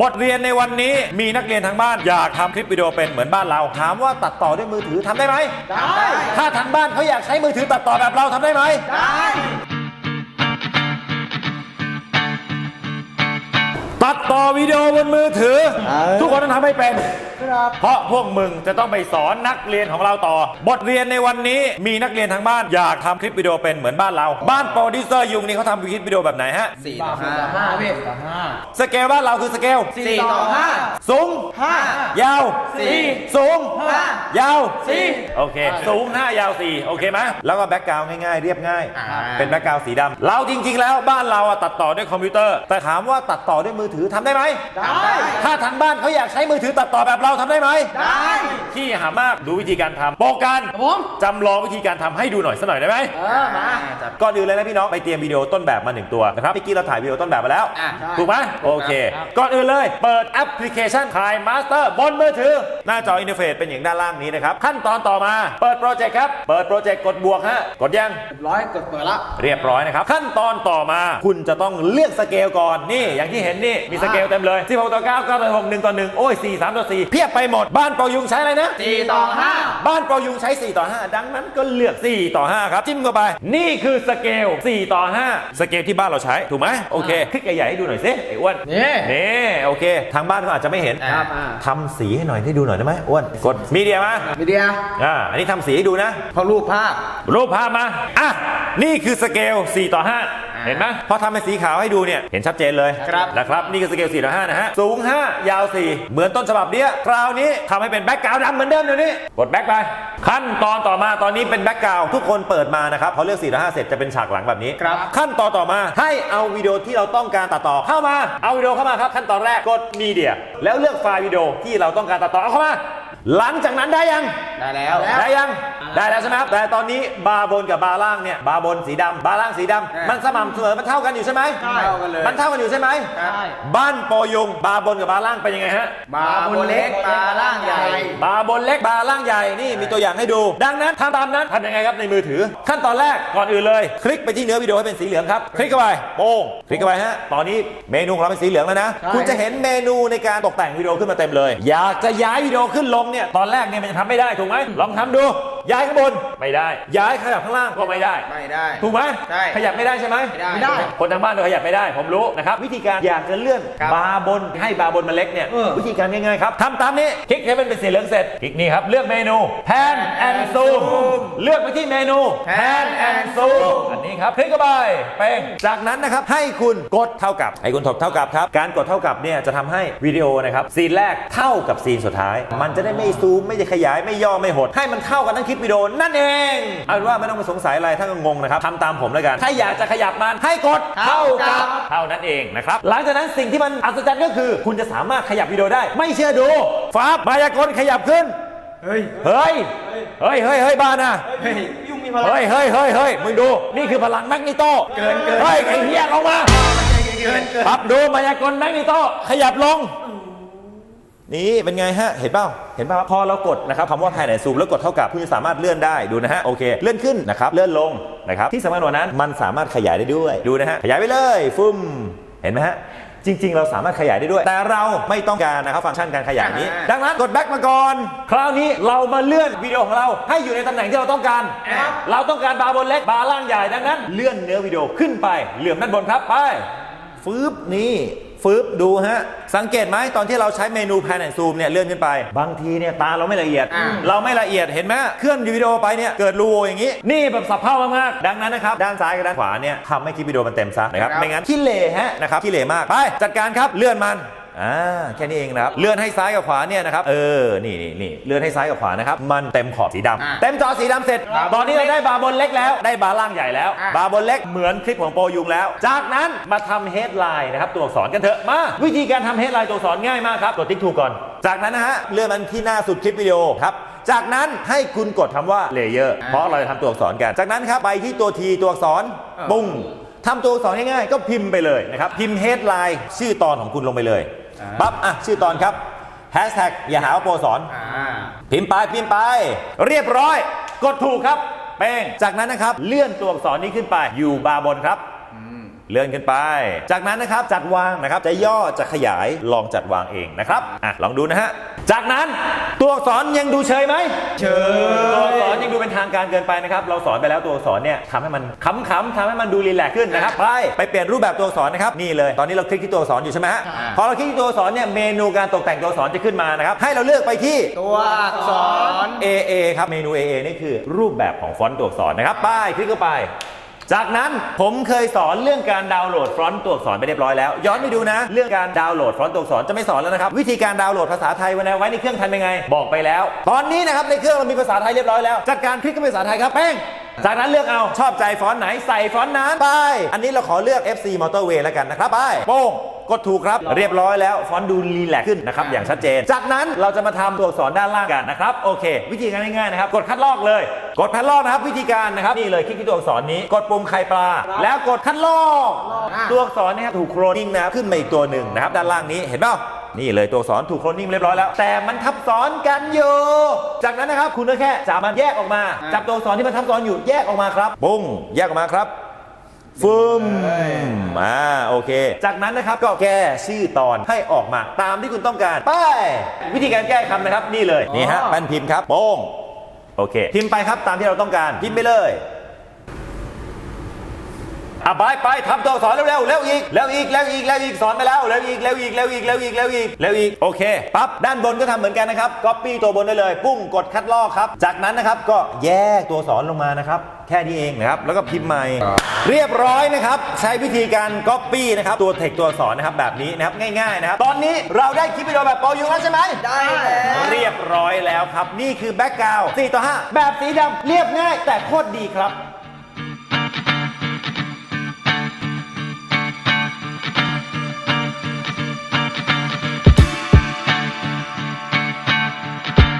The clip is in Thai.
บทเรียนในวันนี้มีนักเรียนทางบ้านอยากทำคลิปวิดีโอเป็นเหมือนบ้านเรา ถามว่าตัดต่อด้วยมือถือทำได้ไหม ได้ ถ้าทางบ้านเขาอยากใช้มือถือตัดต่อแบบเราทำได้ไหม ได้ ตัดต่อวิดีโอบนมือถือ ทุกคนต้องทำให้เป็น ครับ เพราะพวกมึงจะต้องไปสอนนักเรียนของเราต่อ บทเรียนในวันนี้มีนักเรียนทางบ้านอยากทำคลิปวิดีโอเป็นเหมือนบ้านเรา บ้านโปรดิวเซอร์ยุงนี่เขาทำคลิปวิดีโอแบบไหนฮะสี่ต่อห้าห้าพี่ต่อห้าสเกลบ้านเราคือสเกลสี่ต่อห้าสูงห้ายาวสี่สูงห้ายาวสี่โอเค สูง5ยาว4โอเคไหมแล้วก็แบ็กกราวง่ายๆ เรียบง่ายอ่าเป็นแบ็กกราวสีดำเราจริง ๆ แล้วบ้านเราอะตัดต่อด้วยคอมพิวเตอร์ แต่ถามว่าตัดต่อด้วยมือถือทำได้ไหมได้ ถ้าทางบ้านเขาอยากใช้มือถือตัดต่อแบบเราทำได้ไหมได้ที่หามากดูวิธีการทำโปรกันครับผมจำลองวิธีการทำให้ดูหน่อยสักหน่อยได้ไหมเออมา ก่อนอื่นเลยนะพี่น้องไปเตรียมวิดีโอต้นแบบมาหนึ่งตัวนะครับเมื่อกี้เราถ่ายวิดีโอต้นแบบมาแล้วอะใช่ ถูกไหมโอเค ก่อนอื่นเลย เปิดแอปพลิเคชันถ่ายมาสเตอร์บนมือถือ หน้าจออินเทอร์เฟซเป็นอย่างด้านล่างนี้นะครับ ขั้นตอนต่อมาเปิดโปรเจกต์ครับ เปิดโปรเจกต์กดบวกฮะกดยัง ร้อยกดเปิดละ เรียบร้อยนะครับ ขั้นตอนต่อมาคุณจะต้องเลือกสเกลก่อนนี่ อย่างที่เห็นนี่ มีสเกลเต็มเลย 16ต่อ9 9ต่อ6 1ต่อ1โอ้ย4 3ต่อ4เพียบไปหมด บ้านโปรยุงใช้อะไรนะสี่ต่อห้าบ้านโปรยุงใช้ 4 ต่อ 5 ดังนั้นก็เลือก 4 ต่อ 5 ครับจิ้มเข้าไป นี่คือสเกล 4 ต่อ 5 สเกลที่บ้านเราใช้ ถูกไหมโอเคคลิกใหญ่ๆให้ดูหน่อยสิไอ้อ้วน นี่ นี่โอเค ทางบ้านเขาอาจจะไม่เห็นครับอ่า ทำสีให้หน่อยให้ดูหน่อยได้ไหมอ้วน กดมีเดียมาวิดีโออ่าอันนี้ทำสีให้ดูนะ พอรูปภาพ รูปภาพมา อะ นี่คือสเกล 4 ต่อ 5 เห็นไหมพอทำเป็นสีขาวให้ดูเนี่ย เห็นชัดเจนเลยครับนะครับนี่คือสเกล4ต่อ5นะฮะ สูง 5 ยาว 4 เหมือนต้นฉบับเนี้ยคราวนี้ทำให้เป็นแบ็กกราวด์ดำเหมือนเดิมเดี๋ยวนี้ กดแบ็กไป ขั้นตอนต่อมาตอนนี้เป็นแบ็กกราวด์ทุกคนเปิดมานะครับพอเลือก4ต่อ5เสร็จจะเป็นฉากหลังแบบนี้ ครับ ขั้นตอนต่อมาให้เอาวิดีโอที่เราต้องการตัดต่อเข้ามา เอาวิดีโอเข้ามาครับขั้นตอนแรกกดมีเดียแล้วเลือกไฟล์วิดีโอที่เราต้องการตัดต่อเอาเข้ามา หลังจากนั้นได้ยัง ได้แล้ว ได้ยัง ได้แล้วใช่ไหมครับแต่ตอนนี้บาร์บนกับบาร์ล่างเนี่ยบาร์บนสีดำบาร์ล่างสีดำอ่ามัมันสม่ำเสมอมันเท่ากันอยู่ใช่ไหมเท่ากันเลย มันเท่ากันอยู่ใช่ไหมใช่บ้านโปรยงบาร์บนกับบาร์ล่างเป็นยังไงฮะ บาบนเล็กบาล่างใหญ่ บาร์บนเล็กบาร์ล่างใหญ่นี่มีตัวอย่างให้ดู ดังนั้นทำตามนั้นทำยังไงครับในมือถือ ขั้นตอนแรกก่อนอื่นเลย คลิกไปที่เนื้อวิดีโอให้เป็นสีเหลืองครับ คลิกเข้าไปโป้งคลิกเข้าไปฮะตอนนี้เมนูของเราเป็นสีเหลืองแล้วนะใช่คุณจะเห็นเมนูในการตกแต่งวิดีโอขึ้นมาเต็มเลย อยากจะย้ายวิดีโอขึ้นลงเนี่ยตอนแรกเนี่ยมันจะทำไม่ได้ถูกไหมลองทำดู ย้ายข้างบน ไม่ได้ ย้ายขยับข้างล่างก็ไม่ได้ ไม่ได้ ถูกไหมใช่ขยับไม่ได้ใช่ไหมไม่ได้ คนทางบ้านเราขยับไม่ได้ ผมรู้นะครับ วิธีการอยากจะเลื่อนครับบาร์บนให้บาร์บนมันเล็กเนี่ยเออ วิธีการง่ายๆครับทำตามนี้คลิกให้มันเป็นสีเหลืองเสร็จคลิกนี่ครับเลือกเมนู Pan and Zoom เลือกไปที่เมนู Pan and Zoom อันนี้ครับคลิกเข้าไปเป้งจากนั้นนะครับให้คุณกดเท่ากับให้คุณถกเท่ากับครับการกดเท่ากับเนี่ยจะทำให้วิดีโอนะครับซีนแรกเท่ากับซีนสุดท้าย มันจะได้ไม่ซูมไม่จะขยายไม่ย่อไม่หด ให้มันเท่ากันทั้งคลิปวิดีโอนั่นเองเอาเป็นว่าไม่ต้องไปสงสัยอะไรถ้าก็งงนะครับทำตามผมแล้วกัน ถ้าอยากจะขยับมันให้กดเท่ากับเท่านั้นเองนะครับ หลังจากนั้นสิ่งที่มันอัศจรรย์ก็คือ คุณจะสามารถขยับวิดีโอได้ ไม่เชื่อดูฟ้ามายากลขยับขึ้น เฮ้ย เฮ้ย เฮ้ย เฮ้ยเฮ้ยบ้านะเฮ้ยยุ่งมีพลังเฮ้ยเฮ้ย เฮ้ย เฮ้ยมึงดู นี่คือพลังแมกนิโต เกินเกินเฮ้ยไอ้เหี้ยออกมา เกินเกินปรับดูมายากลแมกนิโตขยับลง นี่เป็นไงฮะ เห็นเปล่าเห็นเปล่าพอเรากดนะครับคำว่าภายในซูมแล้วกดเท่ากับคุณจะสามารถเลื่อนได้ดูนะฮะโอเค เลื่อนขึ้นนะครับเลื่อนลงนะครับที่สำคัญกว่านั้นมันสามารถขยายได้ด้วยดูนะฮะขยายไปเลยฟึ่มเห็นไหมฮะจริง ๆ เราสามารถขยายได้ด้วย แต่เราไม่ต้องการนะครับฟังก์ชันการขยายนี้อ่าดังนั้นกดแบ็กมาก่อน คราวนี้เรามาเลื่อนวิดีโอของเราให้อยู่ในตำแหน่งที่เราต้องการครับเราต้องการบาร์บนเล็กบาร์ล่างใหญ่ดังนั้น เลื่อนเนื้อวิดีโอขึ้นไปเหลื่อมด้านบนครับไปฟืบนี่ ฟืบดูฮะ สังเกตไหมตอนที่เราใช้เมนู Pan and Zoom เนี่ยเลื่อนขึ้นไป บางทีเนี่ยตาเราไม่ละเอียดอ่าเราไม่ละเอียดเห็นไหมเคลื่อนวิดีโอไปเนี่ยเกิดรูโหว่อย่างนี้ นี่แบบสับเพ่ามากๆดังนั้นนะครับ ด้านซ้ายกับด้านขวาเนี่ยทำให้คลิปวิดีโอมันเต็มซะนะครับครับไม่งั้นขี้เหร่ฮะนะครับขี้เหร่มากไปจัดการครับเลื่อนมัน อ่าแค่นี้เองนะครับ เลื่อนให้ซ้ายกับขวาเนี่ยนะครับ เออ นี่นี่นี่เลื่อนให้ซ้ายกับขวานะครับ มันเต็มขอบสีดำ อ่าเต็มจอสีดำเสร็จ บาร์บนตอนนี้เราได้บาร์บนเล็กแล้ว ได้บาร์ล่างใหญ่แล้ว อะ บาร์บนเล็กเหมือนคลิปของโปรยุงแล้ว จากนั้นมาทำเฮดไลน์นะครับ ตัวอักษรกันเถอะ มา วิธีการทำเฮดไลน์ตัวอักษรง่ายมากครับ กดติ๊กถูกก่อน จากนั้นนะฮะ เลื่อนมันที่หน้าสุดคลิปวิดีโอครับ จากนั้นให้คุณกดคำว่าเลเยอร์ เพราะเราจะทำตัวอักษรกัน จากนั้นครับไปที่ตัวทีตัวอักษรเออปุ้งทำตัวอักษรง่ายๆ ก็พิมพ์ไปเลยนะครับ พิมพ์เฮดไลน์ชื่อตอนของคุณลงไปเลย ปั๊บอะชื่อตอนครับแฮชแท็กอย่าหาว่าโปรสอนอ่าพิมพ์ไปพิมพ์ไป เรียบร้อย กดถูกครับ เป้งจากนั้นนะครับ เลื่อนตัวอักษรนี้ขึ้นไปอยู่บาร์บนครับเลื่อนขึ้นไป จากนั้นนะครับจัดวางนะครับจะย่อจะขยายลองจัดวางเองนะครับอะลองดูนะฮะ จากนั้นตัวอักษรยังดูเชยไหมเชตัวอักษรยังดูเป็นทางการเกินไปนะครับ เราสอนไปแล้วตัวอักษรเนี่ยทำให้มันขำๆทำให้มันดูรีแลกซ์ขึ้นนะครับไปไปเปลี่ยนรูปแบบตัวอักษรนะครับนี่เลย ตอนนี้เราคลิกที่ตัวอักษรอยู่ใช่ไหมฮะพอเราคลิกที่ตัวอักษรเนี่ยเมนูการตกแต่งตัวอักษรจะขึ้นมานะครับให้เราเลือกไปที่ตัวอักษร AA ครับเมนู AA นี่คือรูปแบบของฟอนต์ตัวอักษรนะครับไป้ายคลิกเข้าไป จากนั้นผมเคยสอนเรื่องการดาวน์โหลดฟอนต์ตัวอักษรไปเรียบร้อยแล้ว ย้อนไปดูนะ เรื่องการดาวน์โหลดฟอนต์ตัวอักษรจะไม่สอนแล้วนะครับ วิธีการดาวน์โหลดภาษาไทยไว้นะไว้ในเครื่องทันยังไง บอกไปแล้ว ตอนนี้นะครับในเครื่องเรามีภาษาไทยเรียบร้อยแล้วจัดการคลิกเข้าไปภาษาไทยครับแป้งจากนั้นเลือกเอาชอบใจฟอนต์ไหนใส่ฟอนต์นั้นไป อันนี้เราขอเลือก FC Motorway แล้วกันนะครับไปโป้ง กดถูกครับ เรียบร้อยแล้วฟอนต์ดูรีแลกซ์ขึ้นนะครับอย่างชัดเจน จากนั้นเราจะมาทำตัวอักษรด้านล่างกันนะครับโอเค วิธีการง่ายๆนะครับกดคัดลอกเลย กดคัดลอกนะครับวิธีการนะครับนี่เลยคลิกที่ตัวอักษรนี้ กดปุ่มไข่ปลา แล้วกดคัดลอกตัวอักษรเนะครับถูกโครนิ่งนะครับขึ้นมาอีกตัวหนึ่งนะครับด้านล่างนี้เห็นเปล่านี่เลยตัวอักษรถูกโครนิ่งเรียบร้อยแล้ว แต่มันทับซ้อนกันอยู่จากนั้นนะครับคุณก็แค่จับมันแยกออกมา จับตัวอักษรที่มันทับซ้อนอยู่แยกออกมาครับ ปุ้งแยกออกมาครับฟึมอ่า โอเค จากนั้นนะครับก็แก้ชื่อตอนให้ออกมาตามที่คุณต้องการ ไป วิธีการแก้คำนะครับนี่เลย นี่ฮะแป้นพิมพ์ครับโป้งโอเค พิมพ์ไปครับตามที่เราต้องการ พิมพ์ไปเลย อะไปไปทำตัวอักษรเร็วเร็วเร็วอีกเร็วอีกเร็วอีกเร็วอีกสอนไปแล้วเร็วอีกเร็วอีกเร็วอีกเร็วอีกเร็วอีกเร็วอีกโอเคปั๊บด้านบนก็ทำเหมือนกันนะครับก๊อปปี้ตัวบนได้เลยปุ้งกดคัดลอกครับ จากนั้นนะครับก็แยกตัวอักษรลงมานะครับแค่นี้เองนะครับแล้วก็พิมพ์ใหม่ เรียบร้อยนะครับใช้วิธีการก๊อปปี้นะครับตัวเทคตัวอักษรนะครับแบบนี้นะครับง่ายๆนะครับตอนนี้เราได้คลิปวิดีโอแบบโปรอยู่แล้วใช่ไหมได้แล้วเรียบร้อยแล้วครับนี่คือแบ็กกราวด์4ต่อ5แบบสีดำเรียบง่ายแต่โคตรดีครับ